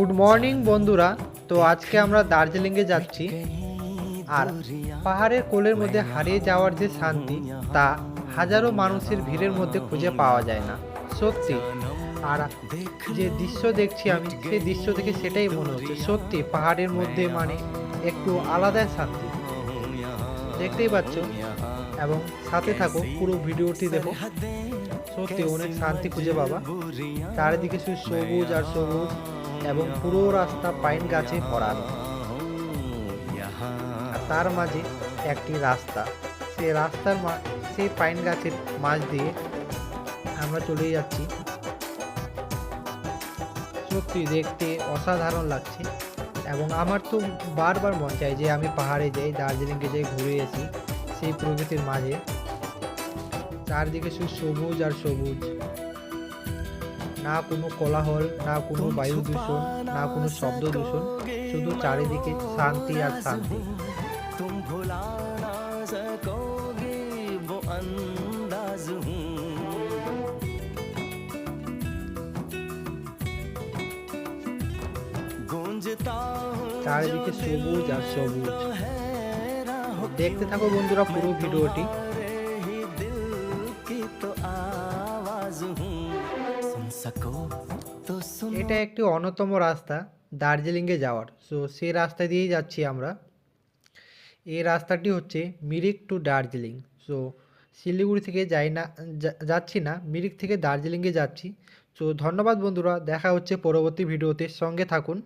Good morning বন্ধুরা। তো আজকে আমরা দার্জিলিংয়ে যাচ্ছি। আর পাহাড়ের কোলের মধ্যে হারিয়ে যাওয়ার যে শান্তি, তা হাজারো মানুষের ভিড়ের মধ্যে খুঁজে পাওয়া যায় না। সত্যি। আর যে দৃশ্য দেখছি আমি, সেই দৃশ্য দেখে সেটাই মনে হচ্ছে। সত্যি, পাহাড়ের মধ্যে মানে একটু আলাদাই শান্তি। দেখতেই পাচ্ছ? এবং সাথে থাকো, পুরো ভিডিওটি দেখো। সত্যি, অনেক শান্তি খুঁজে পাবা। চারিদিকে শুধু সবুজ আর সবুজ। এবং পুরো রাস্তা পাইন গাছে ভরানো। তার মাঝে একটি রাস্তা। সেই রাস্তার সেই পাইন গাছের মাঝ দিয়ে আমরা চলে যাচ্ছি। সত্যি দেখতে অসাধারণ লাগছে। এবং আমার তো বারবার মন চাই যে আমি পাহাড়ে যাই দার্জিলিংয়ে যাই, ঘুরে আসি সেই প্রকৃতির মাঝে। চারদিকে শুধু সবুজ আর সবুজ। না কোনো কোলাহল না কোনো বায়ু দূষণ না কোনো শব্দ দূষণ শুধু চারিদিকে শান্তি আর শান্তি চারিদিকে সবুজ আর সবুজ দেখতে থাকো বন্ধুরা পুরো ভিডিওটি এটা একটি অন্যতম রাস্তা দার্জিলিংয়ে যাওয়ার। সো সেই রাস্তা দিয়েই যাচ্ছি আমরা। এই রাস্তাটি হচ্ছে মিরিক টু দার্জিলিং। সো শিলিগুড়ি থেকে যাই না যাচ্ছি না, মিরিক থেকে দার্জিলিংয়ে যাচ্ছি। সো ধন্যবাদ বন্ধুরা, দেখা হচ্ছে পরবর্তী ভিডিওতে। সঙ্গে থাকুন।